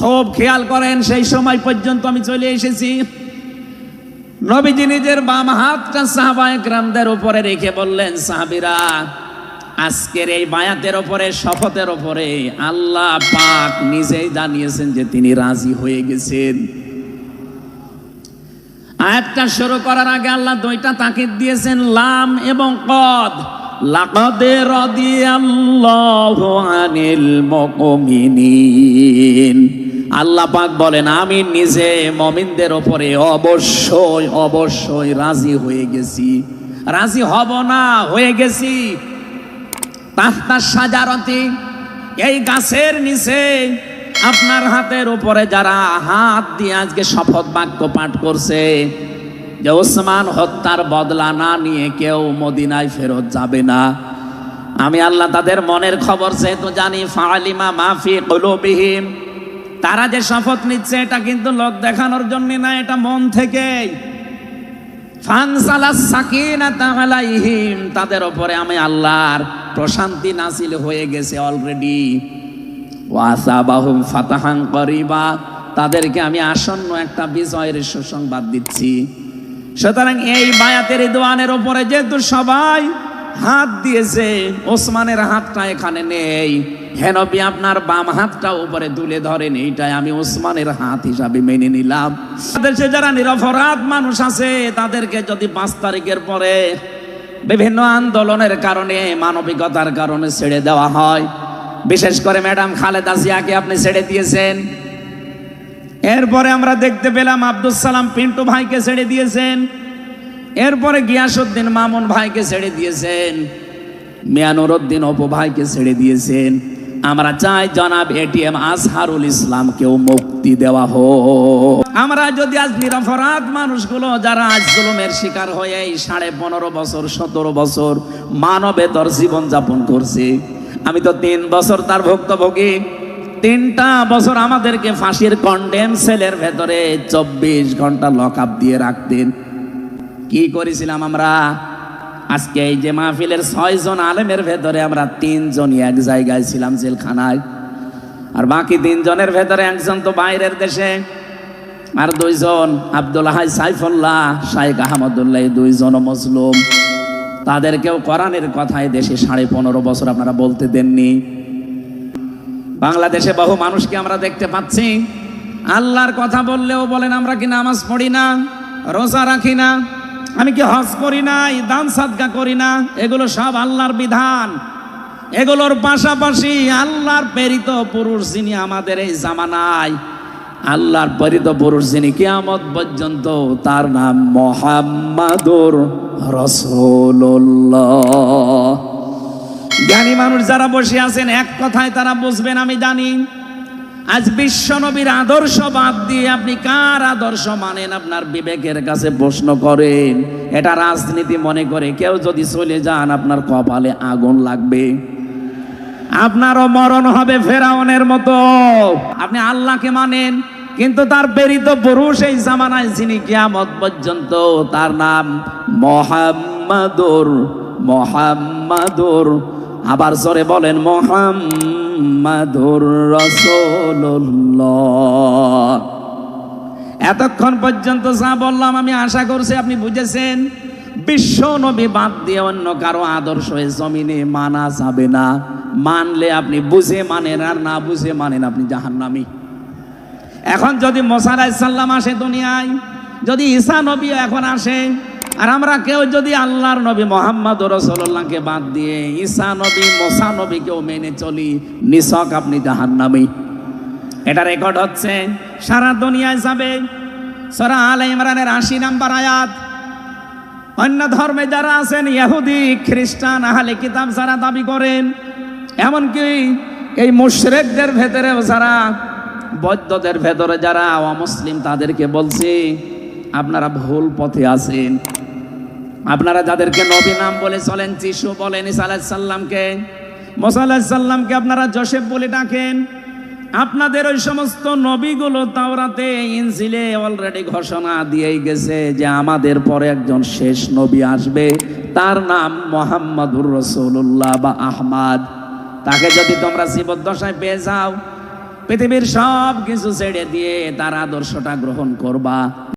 খুব খেয়াল করেন, সেই সময় পর্যন্ত আমি চলে এসেছি। নবীজি নিজের বাম হাতটা সাহাবা একরামদের উপরে রেখে বললেন, সাহাবিরা, আজকের এই বায়াতের ওপরে শপথের ওপরে আল্লাহ পাক নিজেই জানিয়েছেন যে তিনি রাজি হয়ে গেছেন। আয়াতটা শুরু করার আগে আল্লাহ দুইটা তাকিদ দিয়েছেন, লাম এবং কদ। লাকাদে রাদিয়াল্লাহু আনিল মুমিনিন। আল্লাহ পাক বলেন, আমি নিজে মমিনদের ওপরে অবশ্যই অবশ্যই রাজি হয়ে গেছি। রাজি হব না, হয়ে গেছি। তাহতা সাজারতি, এই গাছের নিচে আপনার হাতের উপরে যারা হাত দিয়ে আজকে শপথ বাক্য পাঠ করছে, যে ওসমান হত্যার বদলা না নিয়ে কেউ মদিনায় ফেরত যাবে না। আমি আল্লাহ তাদের মনের খবর যেহেতু জানি ফালিমা মাফি কলবিহীন তারা যে শপথ নিচ্ছে, এটা কিন্তু লোক দেখানোর জন্য না, এটা মন থেকেই। তাদের ওপরে আমি আল্লাহর প্রশান্তি নাসিল হয়ে গেছে অলরেডি ফাতাহান করিবা, তাদেরকে আমি আসন্ন একটা বিজয়ের সুসংবাদ দিচ্ছি। সুতরাং এই বায়াতের দোয়ানের উপরে যেহেতু সবাই হাত দিয়েছে, ওসমানের হাতটা এখানে নেই। হেনবি আপনার বাম হাতটা উপরে তুলে ধরেন, এইটাই আমি ওসমানের হাত হিসাবে মেনে নিলাম। দেশে যারা নিরপরাধ মানুষ আছে, তাদেরকে যদি পাঁচ তারিখের পরে বিভিন্ন আন্দোলনের কারণে, মানবিকতার কারণে ছেড়ে দেওয়া হয়, বিশেষ করে ম্যাডাম খালেদা জিয়াকে আপনি ছেড়ে দিয়েছেন। এরপরে আমরা দেখতে পেলাম আব্দুল সালাম পিন্টু ভাইকে ছেড়ে দিয়েছেন। এরপরে গিয়াসুদ্দিন মামুন ভাইকে ছেড়ে দিয়েছেন। মিয়ানুরউদ্দিন অপু ভাইকে ছেড়ে দিয়েছেন। আমরা চাই জনাব এটিএম আজহারুল ইসলামকেও মুক্তি দেওয়া হোক। আমরা যদি আজ নিরপরাধ মানুষগুলো যারা আজ জুলুমের শিকার হয়ে এই সাড়ে পনেরো বছর, সতেরো বছর মানবেতর জীবন যাপন করছে, আমি তো তিন বছর তার ভুক্তভোগী। তিনটা বছর আমাদেরকে ফাঁসির কন্ডেম সেলের ভেতরে চব্বিশ ঘণ্টা লক আপ দিয়ে রাখতেন। কি করেছিলাম আমরা? আজকে এই যে মাহফিলের ছয়জন আলেমের ভেতরে আমরা তিনজনই এক জায়গায় ছিলাম জেলখানায়। আর বাকি তিনজনের ভেতরে একজন তো বাইরের দেশে। আর দুইজন আব্দুল হাই সাইফুল্লাহ শাইখ আহমদুল্লাহ দুইজন মজলুম। তাদেরকেও কোরআনের কথায় দেশে সাড়ে পনেরো বছর আপনারা বলতে দেননি। বাংলাদেশে বহু মানুষকে আমরা দেখতে পাচ্ছি। আল্লাহর কথা বললেও বলেন, আমরা কি নামাজ পড়ি না, রোজা রাখি না? আমি কি হজ করি না দান সাদকা করি না? এগুলো সব আল্লাহর বিধান। এগুলোর পাশাপাশি আল্লাহর প্রেরিত পুরুষ যিনি আমাদের এই জামানায়, আল্লাহর প্রেরিত পুরুষ যিনি কিয়ামত পর্যন্ত তার নাম মোহাম্মদুর রসুল্লাহ জ্ঞানী মানুষ যারা বসে আছেন, এক কথায় তারা বুঝবেন, আমি জানি। আজ বিশ্ব নবীর আদর্শ বাদ দিয়ে আপনি কার আদর্শ মানেন? আপনার বিবেকের কাছে প্রশ্ন করেন। এটা রাজনীতি মনে করে কেউ যদি চলে যান, আপনার কপালে আগুন লাগবে। আপনারও মরণ হবে ফেরাউনের মতো। আপনি আল্লাহকে মানেন, কিন্তু তার প্রেরিত পুরুষ এই জামানায় যিনি কিয়ামত পর্যন্ত, তার নাম মোহাম্মদুর মোহাম্মদুর। আবার জোরে বলেন মোহাম্মদুর রসুল্লাহ এতক্ষণ পর্যন্ত যা বললাম আমি আশা করছি আপনি বুঝেছেন। বিশ্ব নবী বাদ দিয়ে অন্য কারও আদর্শ জমিনে মানা যাবে না। মানলে আপনি বুঝে মানেন আর না বুঝে মানেন আপনি জাহান্নামী। এখন যদি মোসারাই সাল্লাম আসে দুনিয়ায়, যদি ঈসা নবী এখন আসে আর আমরা কেউ যদি আল্লাহর নবী মোহাম্মদ রসল্লাহকে বাদ দিয়ে ঈসা নবী, মোসা নবীকেও মেনে চলি নিশক আপনি জাহান্নামী। এটা রেকর্ড হচ্ছে সারা দুনিয়ায় যাবে। সরা আল ইমরানের আশি নাম্বার আয়াত। অন্য ধর্মে যারা আছেন, ইহুদি, খ্রিস্টান, আহলে কিতাব যারা দাবি করেন, এমনকি এই মুশরেকদের ভেতরেও যারা বৈদ্যদের ভেতরে যারা, অমুসলিম তাদেরকে বলছি, আপনারা ভুল পথে আছেন। আপনারা যাদেরকে নবী নাম বলে চলেন, যিশু বলেন ইসা আলাহিসাল্লামকে মোসা আলাহিসাল্লামকে আপনারা জোসেফ বলে ডাকেন। আপনাদের ওই সমস্ত নবীগুলো তাওরাতে, ইনজিলে অলরেডি ঘোষণা দিয়েই গেছে যে আমাদের পরে একজন শেষ নবী আসবে। তার নাম মোহাম্মদুর রসুল্লাহ বা আহমাদ। তাকে যদি তোমরা জীবদ্দশায় পেয়ে যাও, পৃথিবীর সব কিছু ছেড়ে দিয়ে তার আদর্শটা গ্রহণ করবা।